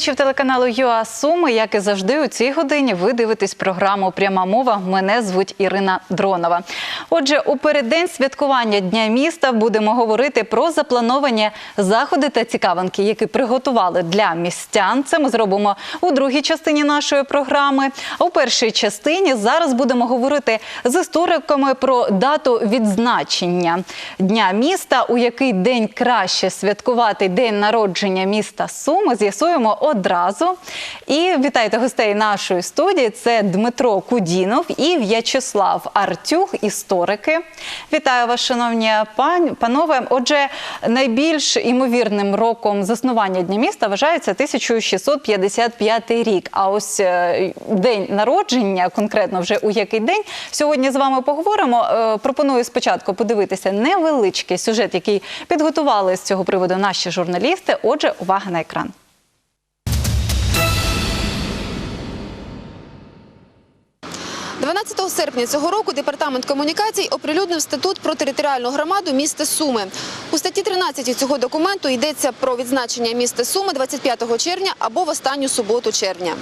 глядачів телеканалу ЮА Суми. Як і завжди, у цій годині ви дивитесь програму Пряма мова. Мене звуть Ірина Дронова. Отже, у переддень святкування Дня міста будемо говорити про заплановані заходи та цікавинки, які приготували для містян. Це ми зробимо у другій частині нашої програми. А у першій частині зараз будемо говорити з істориками про дату відзначення Дня міста, у який день краще святкувати день народження міста Суми. З'ясуємо одразу. І вітайте гостей нашої студії. Це Дмитро Кудінов і В'ячеслав Артюх, історики. Вітаю вас, шановні панове. Отже, найбільш імовірним роком заснування Дня міста вважається 1655 рік. А ось е, день народження, конкретно вже у який день, сьогодні з вами поговоримо. Е, Пропоную спочатку подивитися невеличкий сюжет, який підготували з цього приводу наші журналісти. Отже, увага на екран. – 12 серпня цього року департамент комунікацій оприлюднив статут про територіальну громаду міста Суми. У статті 13 цього документу йдеться про відзначення міста Суми 25 червня або в останню суботу червня.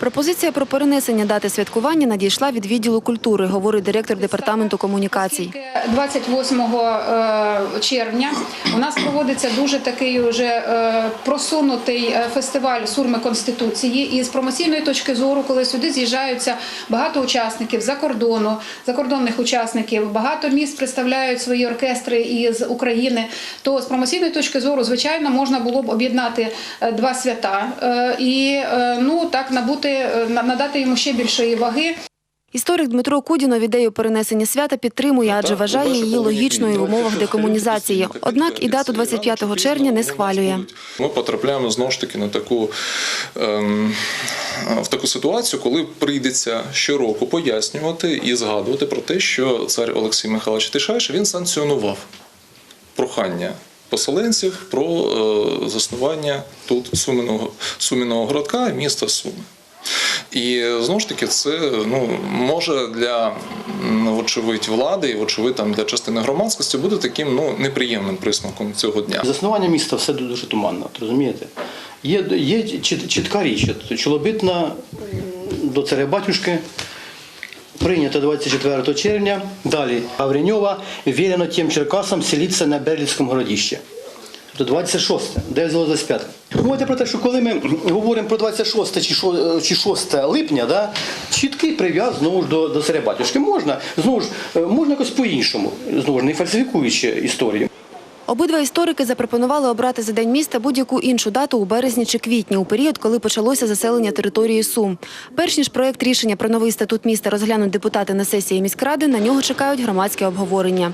Пропозиція про перенесення дати святкування надійшла від відділу культури, говорить директор департаменту комунікацій. 28 е, червня у нас проводиться дуже такий вже е, просунутий е, фестиваль Сурми Конституції. І з промоційної точки зору, коли сюди з'їжджаються багато учасників за кордону, закордонних учасників, багато міст представляють свої оркестри із України. То з промоційної точки зору, звичайно, можна було б об'єднати два свята і ну так набути е, на- надати йому ще більшої ваги. Історик Дмитро Кудінов ідею перенесення свята підтримує, адже вважає її логічною в умовах декомунізації. Однак і дату 25 червня не схвалює. Ми потрапляємо знову ж таки на таку ем, в таку ситуацію, коли прийдеться щороку пояснювати і згадувати про те, що цар Олексій Михайлович Тишайш він санкціонував прохання. Поселенців про е, заснування тут Суминого, Суміного городка, міста Суми. І знову ж таки, це ну може для вочевидь влади і вочевидь там для частини громадськості буде таким ну неприємним присмаком цього дня. Заснування міста все дуже туманно, розумієте? Є, є чітка річ, Чолобитна до царя батюшки прийнято 24 червня. Далі Гавриньова вірено тим Черкасам селитися на Берлівському городіщі. Тобто 26, де взяло 25. Говорите про те, що коли ми говоримо про 26 чи шо- чи 6 липня, да, чіткий прив'яз знову ж до, до царя батюшки. Можна, знову ж, е, можна якось по-іншому, знову ж не фальсифікуючи історію. Обидва історики запропонували обрати за день міста будь-яку іншу дату у березні чи квітні, у період, коли почалося заселення території Сум. Перш ніж проект рішення про новий статут міста розглянуть депутати на сесії міськради, на нього чекають громадське обговорення.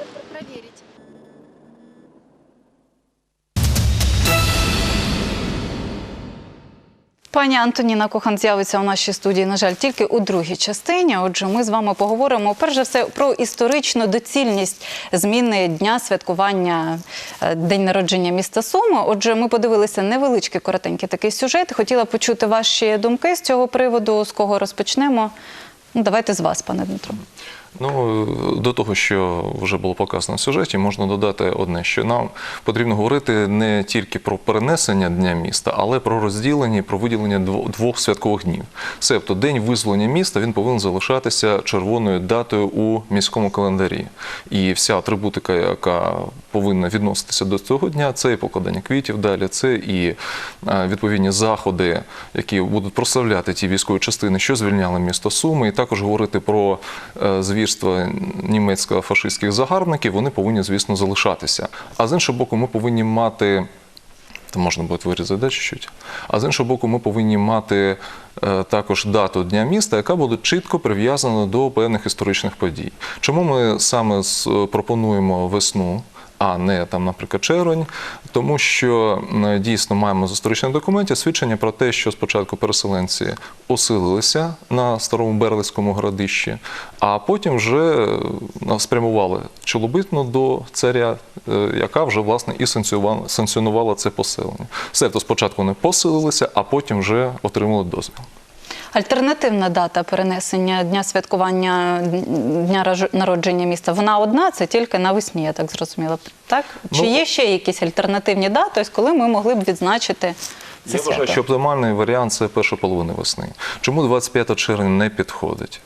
Пані Антоніна Кохан з'явиться у нашій студії, на жаль, тільки у другій частині. Отже, ми з вами поговоримо перш за все про історичну доцільність зміни дня святкування е, день народження міста Суми. Отже, ми подивилися невеличкий коротенький такий сюжет. Хотіла почути ваші думки з цього приводу. З кого розпочнемо? Ну, давайте з вас, пане Дмитро. Ну, до того, що вже було показано в сюжеті, можна додати одне, що нам потрібно говорити не тільки про перенесення дня міста, але про розділення про виділення двох святкових днів. Себто день визволення міста він повинен залишатися червоною датою у міському календарі. І вся атрибутика, яка повинна відноситися до цього дня, це і покладання квітів далі, це і е, відповідні заходи, які будуть прославляти ті військові частини, що звільняли місто Суми, і також говорити про е, звірства німецько-фашистських загарбників, вони повинні, звісно, залишатися. А з іншого боку, ми повинні мати. То можна буде вирізати да, чуть-чуть. А з іншого боку, ми повинні мати е, також дату Дня міста, яка буде чітко прив'язана до певних історичних подій. Чому ми саме з- пропонуємо весну? А не там, наприклад, червень, тому що дійсно маємо з історичних документів свідчення про те, що спочатку переселенці оселилися на старому Берлицькому городищі, а потім вже е, спрямували чолобитну до царя, е, яка вже власне і санкціонувала це поселення. Все, то спочатку вони поселилися, а потім вже отримали дозвіл. Альтернативна дата перенесення дня святкування дня народження міста. Вона одна, це тільки навесні, я так зрозуміла. Так? Чи Ну, є ще якісь альтернативні дати, ось коли ми могли б відзначити це Я вважаю, що оптимальний варіант це перша половина весни. Чому 25 червня не підходить?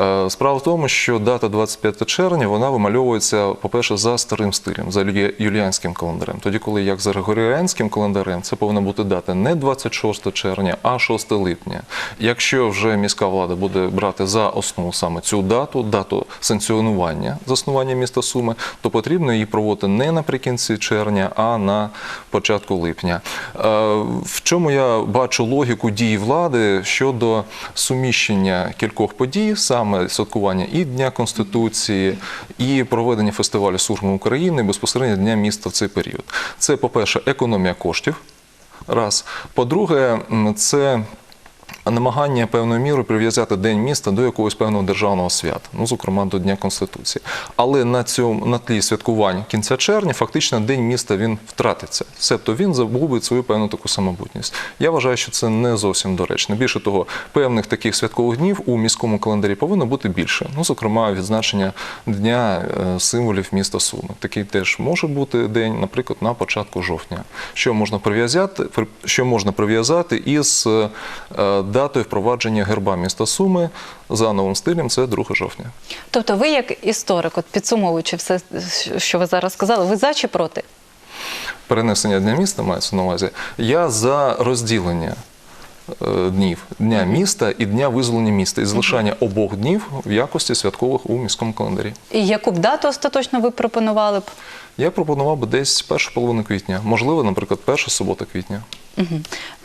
Е, Справа в тому, що дата 25 червня вона вимальовується, по-перше, за старим стилем, за юлі- юліанським календарем. Тоді, коли як за григоріанським календарем, це повинна бути дата не 26 червня, а 6 липня. Якщо вже міська влада буде брати за основу саме цю дату, дату санкціонування заснування міста Суми, то потрібно її проводити не наприкінці червня, а на початку липня. Е, Чому я бачу логіку дії влади щодо суміщення кількох подій, саме святкування і Дня Конституції, і проведення фестивалю Сурму України безпосередньо Дня міста в цей період. Це, по-перше, економія коштів. Раз. По-друге, це намагання певною мірою прив'язати День міста до якогось певного державного свята, ну, зокрема до Дня Конституції. Але на цьому на тлі святкувань кінця червня фактично День міста він втратиться. Себто він загубить свою певну таку самобутність. Я вважаю, що це не зовсім доречно. Більше того, певних таких святкових днів у міському календарі повинно бути більше. Ну, зокрема, відзначення Дня е, символів міста Суми. Такий теж може бути день, наприклад, на початку жовтня. Що можна прив'язати, що можна прив'язати із е, датою впровадження герба міста Суми за новим стилем, це 2 жовтня. Тобто, ви як історик, от підсумовуючи все, що ви зараз сказали, ви за чи проти? перенесення дня міста мається на увазі. Я за розділення е, днів дня міста і дня визволення міста і залишання обох днів в якості святкових у міському календарі. І яку б дату остаточно ви пропонували б? Я пропонував би десь першу половину квітня, можливо, наприклад, перша субота квітня.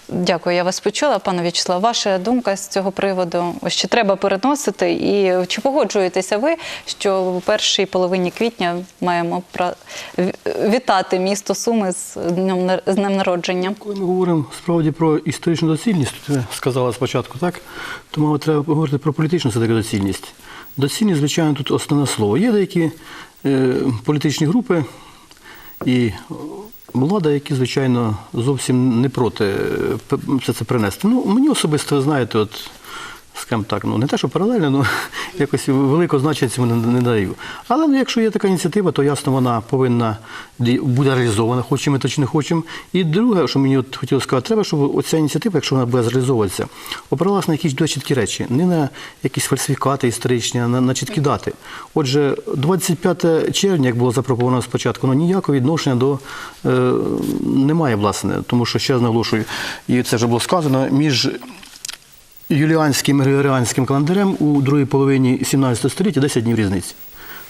Дякую, я вас почула, пане В'ячеслав. Ваша думка з цього приводу? Ось Чи треба переносити? І чи погоджуєтеся ви, що в першій половині квітня маємо вітати місто Суми з днем з днем народження? Коли ми говоримо справді про історичну доцільність, то ви сказали спочатку, так? То, мабуть, треба поговорити про політичну все-таки доцільність. Доцільність, звичайно, тут основне слово. Є деякі е, політичні групи і влада, які, звичайно, зовсім не проти все це принести. Ну, мені особисто, знаєте, от. Скажімо так, ну не те, що паралельно, ну якось великого значення цьому не, не даю. Але ну, якщо є така ініціатива, то ясно вона повинна буде реалізована, хочемо ми то чи не хочемо. І друге, що мені от хотілося сказати, треба, щоб оця ініціатива, якщо вона буде зреалізовуватися, опиралася на якісь дуже чіткі речі, не на якісь фальсифікати історичні, а на, на чіткі дати. Отже, 25 червня, як було запропоновано спочатку, ну ніякого відношення до е, немає, власне, тому що ще наголошую, і це вже було сказано, між юліанським і григоріанським календарем у другій половині 17 століття 10 днів різниці.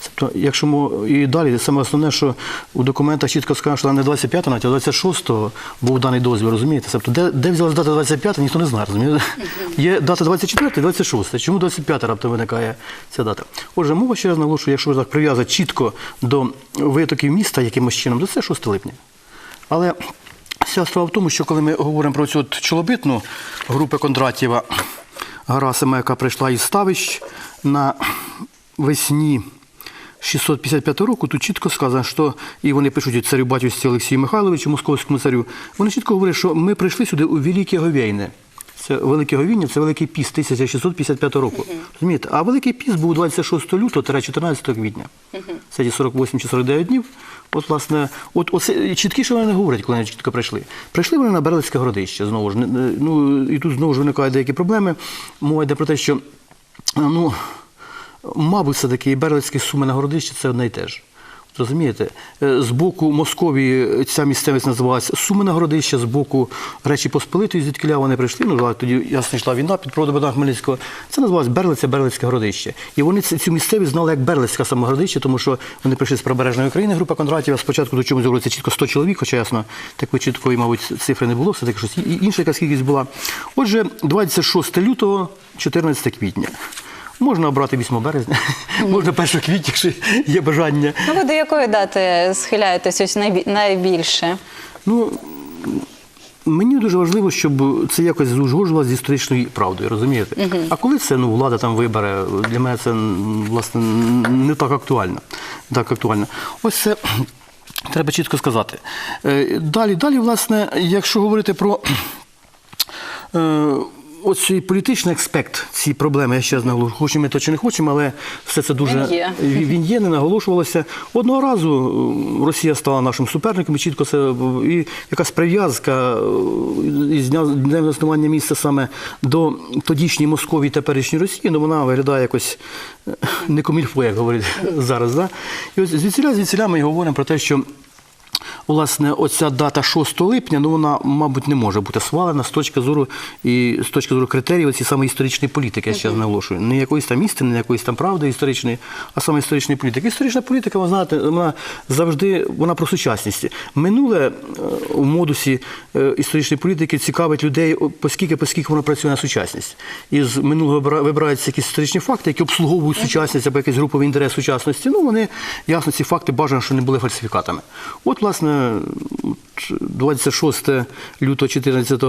Тобто, якщо ми і далі, саме основне, що у документах чітко сказано, що не 25, навіть а 26-го був даний дозвіл, розумієте? Тобто, де, де взялась дата 25, ніхто не знає, розумієте? Є дата 24 і 26. Чому 25 раптом виникає ця дата? Отже, мова ще раз наголошую, якщо так прив'язати чітко до витоків міста якимось чином, то це 6 липня. Але вся справа в тому, що коли ми говоримо про цю чолобитну групу Кондратєва Гарасима, яка прийшла із Ставищ на весні 655 року, тут чітко сказано, що і вони пишуть царю батюсці Олексію Михайловичу, московському царю, вони чітко говорять, що ми прийшли сюди у Велике Говейне. Це Велике Говіння, це Великий піст 1655 року. Розумієте? А Великий піст був 26 лютого 14 квітня. Це ті 48 чи 49 днів. От, власне, от оце чіткіше вони не говорять, коли вони чітко прийшли. Прийшли вони на Берлицьке городище знову ж. Ну, і тут знову ж виникають деякі проблеми. Мова йде про те, що ну, мабуть, все-таки і Берлицьке суми на городище це одне й те ж. Розумієте, Е, з боку Московії ця місцевість називалася Суми на городище, з боку Речі Посполитої, звідкиля вони прийшли. Ну, тоді ясно йшла війна під проводом Хмельницького. Це називалось Берлиця, Берлицьке городище. І вони цю місцевість знали як Берлицьке саме городище, тому що вони прийшли з прибережної України, група Кондратєва. Спочатку до чому з'явилося чітко 100 чоловік, хоча ясно, такої чіткої, мабуть, цифри не було, все-таки щось інша якась кількість була. Отже, 26 лютого, 14 квітня. Можна обрати 8 березня, можна 1 квітня, якщо є бажання. Ну, ви до якої дати схиляєтесь ось найбільше? Ну, мені дуже важливо, щоб це якось узгоджувалося з історичною правдою, розумієте? А коли це ну, влада там вибере, для мене це власне не так актуально. Так актуально. Ось це треба чітко сказати. Е, Далі, далі, власне, якщо говорити про. Е, оцей політичний аспект цієї проблеми, я ще наголошую, хочемо ми то чи не хочемо, але все це дуже Він є. він є, не наголошувалося. Одного разу Росія стала нашим суперником, і чітко це і якась прив'язка е, із днем заснування міста саме до тодішньої Московії теперішньої Росії, ну вона виглядає якось е, не комільфо, як говорять зараз. Да? І ось звідсіля, звідсіля ми говоримо про те, що Власне, оця дата 6 липня, ну вона, мабуть, не може бути свалена з точки зору і з точки зору критеріїв цієї саме історичної політики, я ще наголошую. Не якоїсь там істини, не якоїсь там правди історичної, а саме історичної політики. Історична політика, ви знаєте, вона завжди вона про сучасність. Минуле е, у модусі е, історичної політики цікавить людей, о, поскільки, поскільки воно працює на сучасність. І з минулого вибира- вибираються якісь історичні факти, які обслуговують сучасність або якийсь груповий інтерес сучасності. Ну, вони, ясно, ці факти бажано, що не були фальсифікатами. От, власне, 26 лютого 14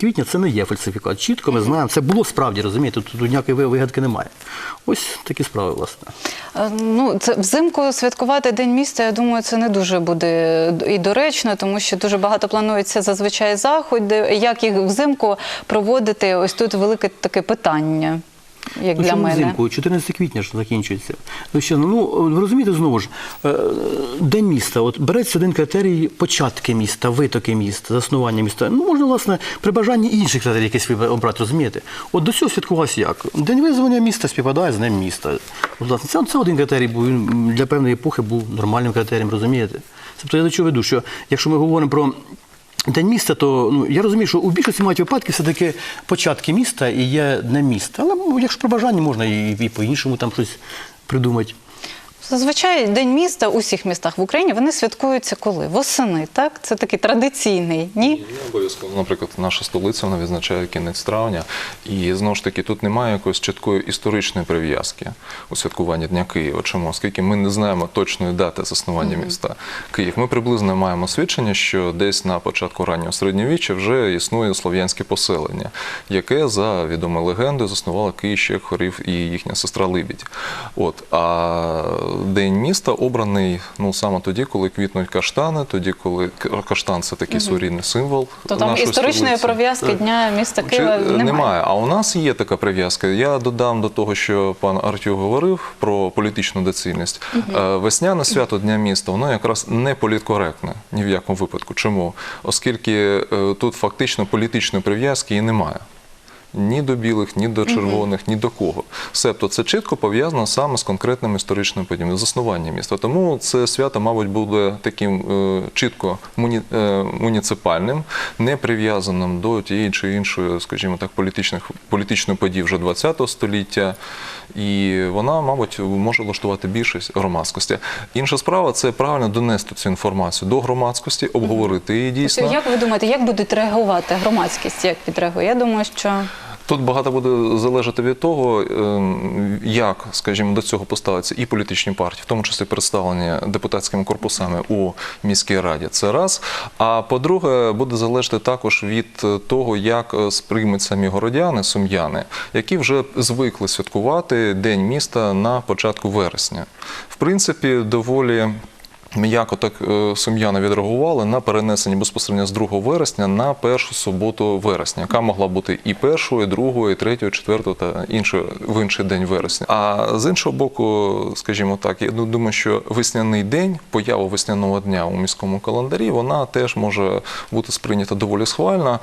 квітня це не є фальсифікат. Чітко ми знаємо, це було справді, розумієте, тут ніякої вигадки немає. Ось такі справи, власне. Е, Ну, це взимку святкувати День міста, я думаю, це не дуже буде і доречно, тому що дуже багато планується зазвичай заходи. Як їх взимку проводити? Ось тут велике таке питання, як Ну, для мене. взимку? 14 квітня ж закінчується. Ну, ще, ну, ви розумієте, знову ж, е, День міста. От береться один критерій початки міста, витоки міста, заснування міста. Ну, можна, власне, при бажанні інших критерій якісь обрати, розумієте? От до цього святкувалося як? День визвання міста співпадає з Днем міста. От, власне, це, це один критерій був, він для певної епохи був нормальним критерієм, розумієте? Тобто я до чого веду, що якщо ми говоримо про День міста, то ну я розумію, що у більшості мають випадків все-таки початки міста і є не міста. Але ну, якщо при бажанні можна і, і по-іншому там щось придумати. Зазвичай День міста у всіх містах в Україні вони святкуються коли? Восени, так? Це такий традиційний, ні? Не обов'язково. Наприклад, наша столиця вона відзначає кінець травня, і знову ж таки тут немає якоїсь чіткої історичної прив'язки у святкуванні Дня Києва. Чому? Оскільки ми не знаємо точної дати заснування міста Київ. Ми приблизно маємо свідчення, що десь на початку раннього середньовіччя вже існує слов'янське поселення, яке за відомою легендою заснувала Київ ще хорів і їхня сестра Либідь. От а день міста обраний ну саме тоді, коли квітнуть каштани, тоді, коли каштан це такий своєрідний символ. То там історичної прив'язки Дня міста Чи- Києва немає. А у нас є така прив'язка. Я додам до того, що пан Артюк говорив про політичну доцільність. Е, Весняне свято Дня міста, воно якраз не політкоректне ні в якому випадку. Чому? Оскільки е, тут фактично політичної прив'язки і немає. Ні до білих, ні до червоних, ні до кого. Себто це чітко пов'язано саме з конкретним історичним подіями, заснування міста. Тому це свято, мабуть, буде таким е, чітко муні, е, муніципальним, не прив'язаним до тієї чи іншої, скажімо так, політичних політичної події вже ХХ століття. І вона, мабуть, може влаштувати більшість громадськості. Інша справа це правильно донести цю інформацію до громадськості, обговорити її дійсно. Як ви думаєте, як будуть реагувати громадськість? Як підреагує? Я думаю, що Тут багато буде залежати від того, ем, як, скажімо, до цього поставиться і політичні партії, в тому числі представлені депутатськими корпусами у міській раді. Це раз. А по-друге, буде залежати також від того, як е, сприймуть самі городяни, сум'яни, які вже звикли святкувати День міста на початку вересня. В принципі, доволі. М'яко так е, сум'яни відреагували на перенесення безпосередньо з 2 вересня на першу суботу вересня, яка могла бути і першою, і другою, і третьою, і четвертою та іншою в інший день вересня. А з іншого боку, скажімо так, я думаю, що весняний день, поява весняного дня у міському календарі, вона теж може бути сприйнята доволі схвально.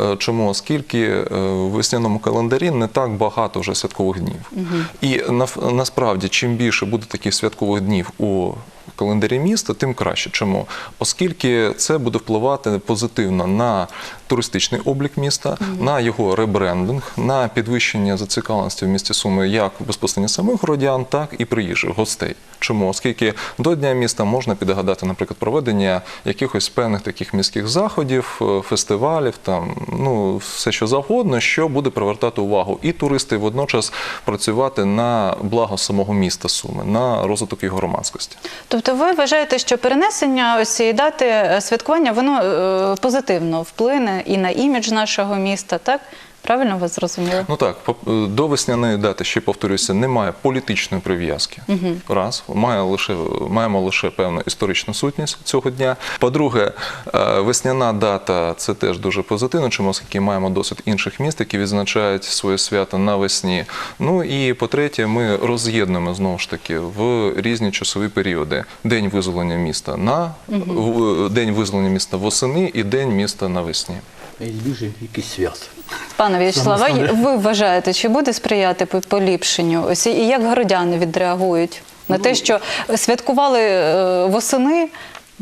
Е, Чому? Оскільки е, в весняному календарі не так багато вже святкових днів. І на- насправді, чим більше буде таких святкових днів у календарі міста, тим краще. Чому? Оскільки це буде впливати позитивно на туристичний облік міста, на його ребрендинг, на підвищення зацікавленості в місті Суми як безпосередньо самих городян, так і приїжджих гостей. Чому? Оскільки до Дня міста можна підгадати, наприклад, проведення якихось певних таких міських заходів, е, фестивалів, там ну все що завгодно, що буде привертати увагу і туристи, і водночас працювати на благо самого міста Суми, на розвиток його громадськості. Тобто ви вважаєте, що перенесення ось цієї дати е, святкування воно е, позитивно вплине і на імідж нашого міста, так? Правильно ви зрозуміли? Ну так, по- до весняної дати, ще повторюся, немає політичної прив'язки. Раз, має лише, маємо лише певну історичну сутність цього дня. По-друге, е, весняна дата це теж дуже позитивно, чому оскільки маємо досвід інших міст, які відзначають своє свято навесні. Ну і по-третє, ми роз'єднуємо знову ж таки в різні часові періоди. День визволення міста на в- день визволення міста восени і день міста навесні. Більше якийсь свят. Пане В'ячеславе, ви вважаєте, чи буде сприяти по- поліпшенню? Ось і як городяни відреагують на те, що святкували е, восени?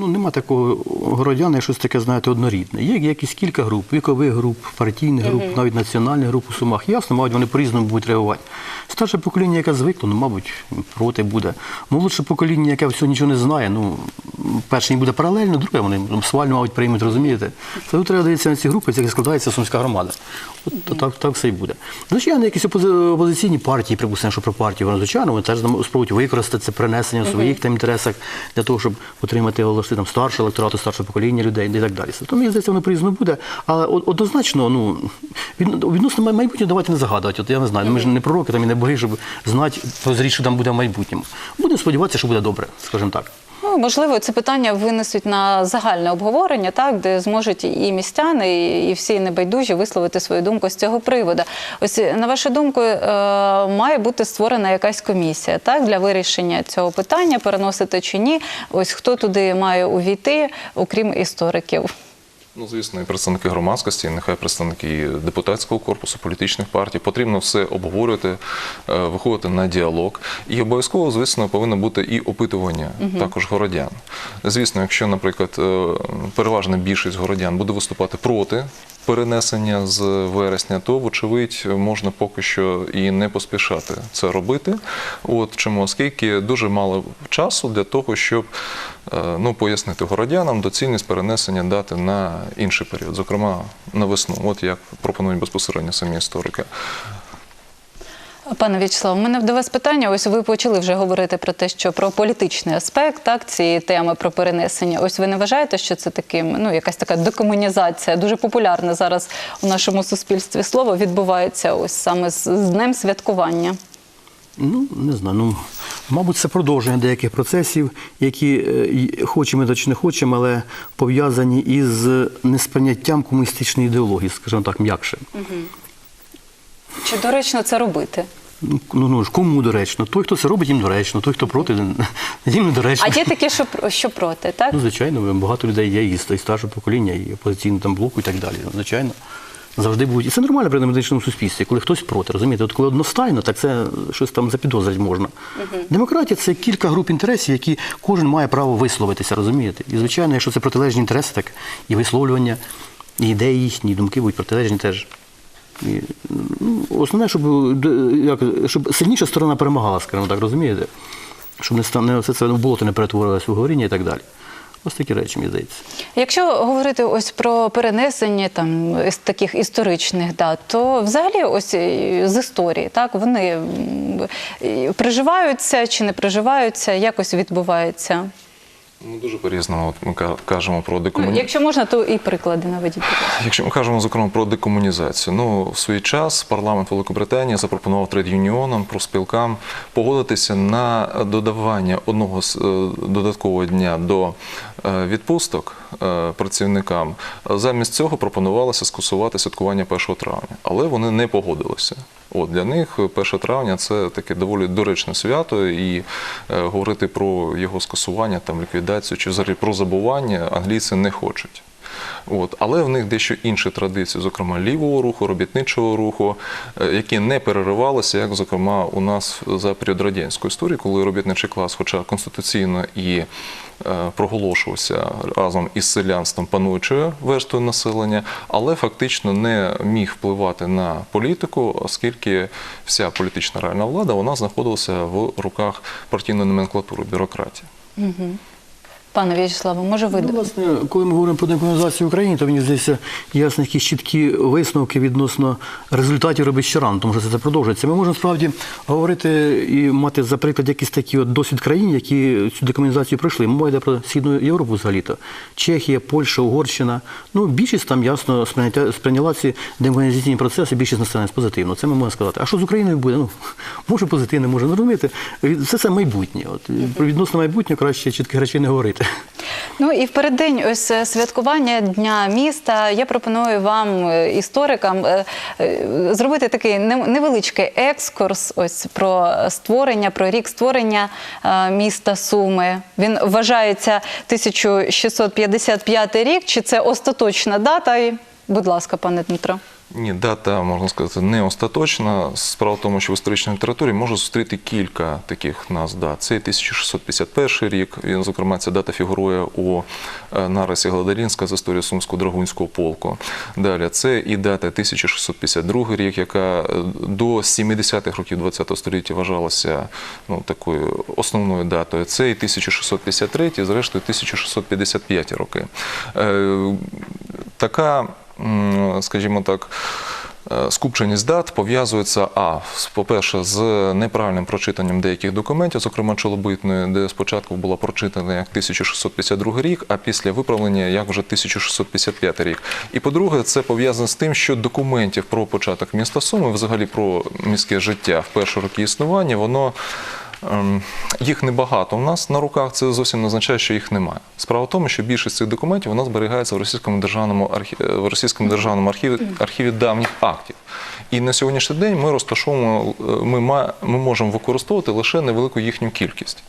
Ну, нема такого городяни, щось таке, знаєте, однорідне. Є якісь кілька груп, вікових груп, партійних груп, навіть національних груп у Сумах. Ясно, мабуть, вони по-різному будуть реагувати. Старше покоління, яке звикло, ну, мабуть, проти буде. Молодше покоління, яке всього нічого не знає, ну, перше їм буде паралельно, друге вони ну, свально, мабуть, приймуть, розумієте? Це тут треба дивитися на ці групи, з яких складається Сумська громада. От то так, так все і буде. Звичайно, якісь опозиційні партії, припустимо, що про партію, вони, звичайно, вони теж спробують використати це принесення в своїх там інтересах для того, щоб отримати голоси там старшого електорату, старшого покоління людей і так далі. Тому мені здається, воно по-різному буде. Але однозначно, ну відносно майбутнє давайте не загадувати. От я не знаю, ми ж не пророки там і не боги, щоб знати, що там буде в майбутньому. Будемо сподіватися, що буде добре, скажімо так. Ну, можливо, це питання винесуть на загальне обговорення, так, де зможуть і містяни, і- всі небайдужі висловити свою думку з цього приводу. Ось на вашу думку, е, має бути створена якась комісія так, для вирішення цього питання, переносити чи ні. Ось хто туди має увійти, окрім істориків. Ну, звісно, і представники громадськості, і нехай представники депутатського корпусу, політичних партій. Потрібно все обговорювати, е, виходити на діалог. І обов'язково, звісно, повинно бути і опитування також городян. Звісно, якщо, наприклад, е, переважна більшість городян буде виступати проти. Перенесення з вересня, то вочевидь можна поки що і не поспішати це робити. От чому, оскільки дуже мало часу для того, щоб е, ну, пояснити городянам доцільність перенесення дати на інший період, зокрема на весну, от як пропонують безпосередньо самі історики. Пане В'ячеслав, у мене до вас питання. Ось ви почали вже говорити про те, що про політичний аспект так, цієї теми про перенесення. Ось ви не вважаєте, що це таким, ну, якась така декомунізація, дуже популярне зараз у нашому суспільстві слово відбувається ось саме з, з днем святкування. Ну, не знаю. Ну, мабуть, це продовження деяких процесів, які е, хочемо ми чи не хочемо, але пов'язані із несприйняттям комуністичної ідеології, скажімо так, м'якше. Чи доречно це робити? Ну, ну, ну ж, кому доречно? Той, хто це робить, їм доречно, той, хто проти, їм не доречно. А є такі, що, що проти, так? Ну, звичайно, багато людей є і старшого покоління, і опозиційного там блоку, і так далі. Ну, Звичайно. Завжди будуть. І це нормально при демократичному суспільстві, коли хтось проти. Розумієте, от коли одностайно, так це щось там запідозрити можна. Демократія це кілька груп інтересів, які кожен має право висловитися, розумієте? І звичайно, якщо це протилежні інтереси, так і висловлювання, і ідеї їхні, і думки будуть протилежні теж. І, ну, основне, щоб, як, щоб сильніша сторона перемагала, скажімо так, розумієте? Щоб не, не все це в болото не перетворилося в говоріння і так далі. Ось такі речі, мені здається. Якщо говорити ось про перенесення там таких історичних дат, то взагалі ось е, з історії, так вони приживаються чи не приживаються, якось відбувається. Ну, дуже по-різному. От ми кажемо про Ну, якщо можна, то і приклади наведіть. Якщо ми кажемо зокрема про декомунізацію, ну в свій час парламент Великобританії запропонував трейд-юніонам, профспілкам погодитися на додавання одного е, додаткового дня до е, відпусток працівникам. Замість цього пропонувалося скасувати святкування 1 травня, але вони не погодилися. От для них 1 травня це таке доволі доречне свято, і е, говорити про його скасування, там ліквідацію чи взагалі про забування англійці не хочуть. От. Але в них дещо інші традиції, зокрема лівого руху, робітничого руху, е, які не переривалися, як зокрема у нас за період радянської історії, коли робітничий клас, хоча конституційно і е, проголошувався разом із селянством пануючою верстою населення, але фактично не міг впливати на політику, оскільки вся політична реальна влада вона знаходилася в руках партійної номенклатури, бюрократії. Пане В'ячеславе, може ви Ну, власне, коли ми говоримо про декомунізацію України, то мені здається, ясно якісь чіткі висновки відносно результатів робить ще рано, тому що це, продовжується. Ми можемо справді говорити і мати за приклад якийсь такий от досвід країн, які цю декомунізацію пройшли. Мова йде про Східну Європу взагалі-то. Чехія, Польща, Угорщина. Ну, більшість там ясно сприйняла ці демократизаційні процеси, більшість населення позитивно. Це ми можемо сказати. А що з Україною буде? Ну, може позитивно, може не розумієте. Це це майбутнє. От, про відносно майбутнє краще чітких речей не говорити. Ну і в переддень ось е, святкування Дня міста я пропоную вам, е, історикам, е, зробити такий невеличкий екскурс ось про створення, про рік створення міста Суми. Він вважається 1655 рік. Чи це остаточна дата? Будь ласка, пане Дмитро. Ні, дата, можна сказати, не остаточна. Справа в тому, що в історичній літературі можна зустріти кілька таких назв дат. Це 1651 рік. Він, зокрема, ця дата фігурує у е, нарисі Гладарінська з історії Сумського драгунського полку. Далі це і дата 1652 рік, яка е, до 70-х років ХХ століття вважалася ну, такою основною датою. Це і 1653, і зрештою 1655 роки. Е, Така скажімо так, е, скупченість дат пов'язується а по-перше, з неправильним прочитанням деяких документів, зокрема чолобитної, де спочатку була прочитана як 1662 рік, а після виправлення як вже 1655 рік. І по-друге, це пов'язано з тим, що документів про початок міста Суми, взагалі про міське життя в перші роки існування, воно Їх небагато у нас на руках, це зовсім не означає, що їх немає. Справа в тому, що більшість цих документів нас зберігається в російському державному е, в російському державному архіві, архіві давніх актів. І на сьогоднішній день ми розташовуємо, е, ми, ма- ми можемо використовувати лише невелику їхню кількість.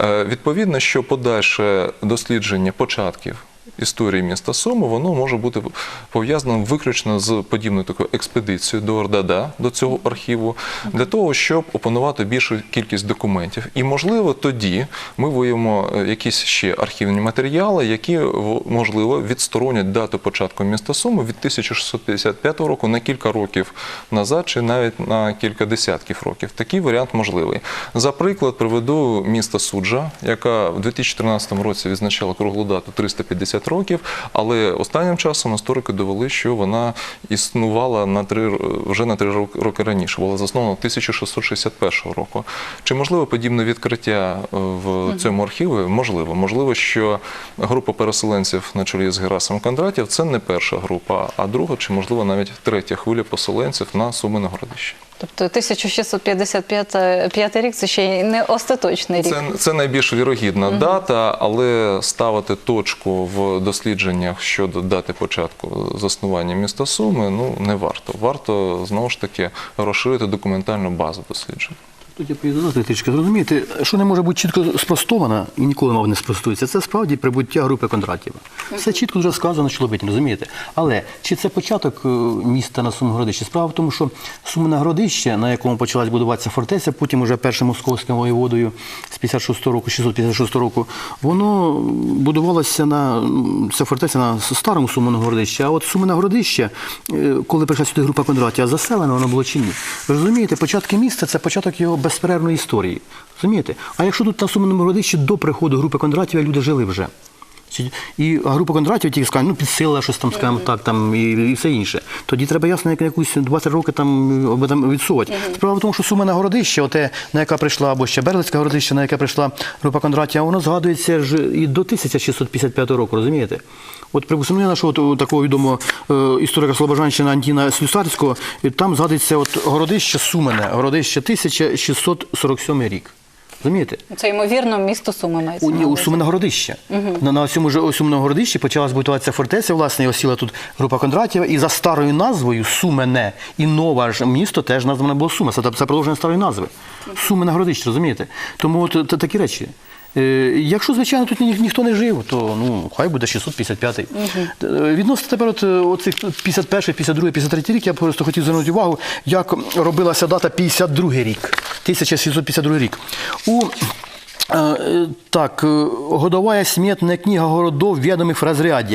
Е, Відповідно, що подальше дослідження початків історії міста Суми, воно може бути пов'язано виключно з подібною такою експедицією до Ордада, до цього архіву, для того, щоб опанувати більшу кількість документів. І, можливо, тоді ми виявимо е, якісь ще архівні матеріали, які, можливо, відсторонять дату початку міста Суми від 1655 року на кілька років назад, чи навіть на кілька десятків років. Такий варіант можливий. За приклад приведу місто Суджа, яка в 2013 році відзначала круглу дату 350 років, але останнім часом історики довели, що вона існувала на три вже на три роки- раніше. Була заснована 1661 року. Чи можливо подібне відкриття е, в цьому архіві? Можливо. Можливо, що група переселенців на чолі з Герасимом Кондратів це не перша група, а друга, чи можливо навіть третя хвиля поселенців на Суми на городищі. Тобто 1655 п'ять рік це ще й не остаточний рік. Це, це найбільш вірогідна дата, але ставити точку в дослідженнях щодо дати початку заснування міста Суми ну не варто. Варто знову ж таки розширити документальну базу досліджень. Тут я поїду трішки. Зрозумієте, що не може бути чітко спростовано і ніколи, мабуть, не спростується, це справді прибуття групи Кондратєва. Все чітко вже сказано, що робити, розумієте? Але чи це початок е, міста на Сумгородищі? Справа в тому, що Сумне Городище, на якому почалась будуватися фортеця, потім уже першим московським воєводою з 56 року, 656 року, воно будувалося на це фортеця на старому Сумногородищі, А от Сумне Городище, е, коли прийшла сюди група Кондратія, заселено воно було чи ні? Розумієте, початки міста це початок його безперервної історії. Розумієте? А якщо тут на Сумному Городищі до приходу групи кондратів, люди жили вже. І група Кондратів тільки скаже, ну підсилила щось там, скажімо так, там і, і все інше. Тоді треба ясно, як якусь 20 років там, об этом відсувати. Справа в тому, що Сумене городище, оте, на яке прийшла, або ще Берлицьке городище, на яке прийшла група Кондратія, воно згадується ж і до 1655 року, розумієте? От припустимо, нашого такого відомого е, історика Слобожанщини Антіна Слюсарського, там згадується от городище Сумене, городище 1647 рік. Розумієте? Це ймовірно місто Суми мається. У, на ні, у Суми на городище. На, на цьому ж Сумному городищі почалась будуватися фортеця, власне, і осіла тут група Кондратєва. І за старою назвою Сумене і нове ж місто теж назване було Сума. Це, це продовження старої назви. Сумене городище, розумієте? Тому от, такі речі. Е, Якщо, звичайно, тут ні, ніхто не жив, то ну, хай буде 655-й. Е, Відносно тепер от, е, оцих 51, 52, 53 рік, я просто хотів звернути увагу, як робилася дата 52 рік, 1652 рік. У Е, Так, годовая смітна книга городов відомих в розряді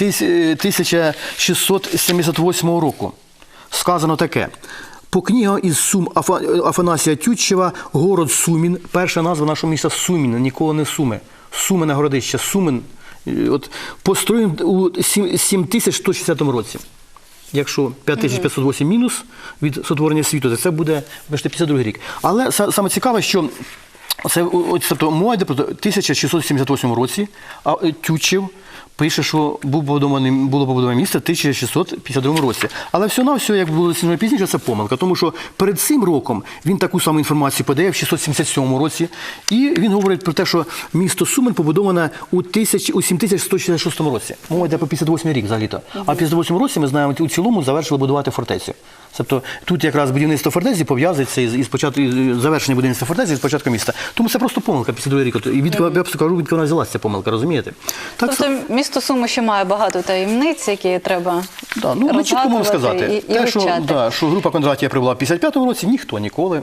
е, 1678 року. Сказано таке. По книгам із Сум Афанасія Тютчева город Сумін, перша назва нашого міста Сумін, ніколи не Суми. Суми на городище, Сумен, е, от построєн у 7160 році. Якщо 5508 мінус від сотворення світу, то це буде бачите, 52 рік. Але са- саме цікаве, що це тобто, мова йде про 1678 році, а е, Тютчев пише, що був побудований, було побудоване місце в 1652 році. Але все на все, як було досліджено пізніше, це помилка. Тому що перед цим роком він таку саму інформацію подає в 677 році. І він говорить про те, що місто Сумен побудоване у, 1000, у 7166 році. Мова йде про 58 рік взагалі-то. А в 58 році ми знаємо, у цілому завершили будувати фортецю. Тобто тут якраз будівництво фортеці пов'язується із, із початку із завершення будівництва фортеці з початку міста. Тому це просто помилка після другого рік. От, І від я просто кажу, від вона взялася ця помилка, розумієте? Так, Тобто місто Суми ще має багато таємниць, які треба Да, ну, ми чітко можемо сказати, і, і те, що, да, що група Кондратія прибула в 55-му році, ніхто ніколи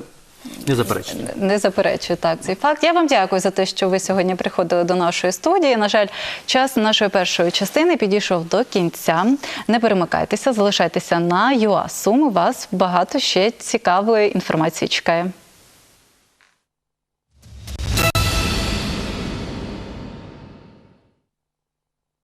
не заперечую. Не заперечую так цей факт. Я вам дякую за те, що ви сьогодні приходили до нашої студії. На жаль, час нашої першої частини підійшов до кінця. Не перемикайтеся, залишайтеся на ЮАСУМ. Вас багато ще цікавої інформації чекає.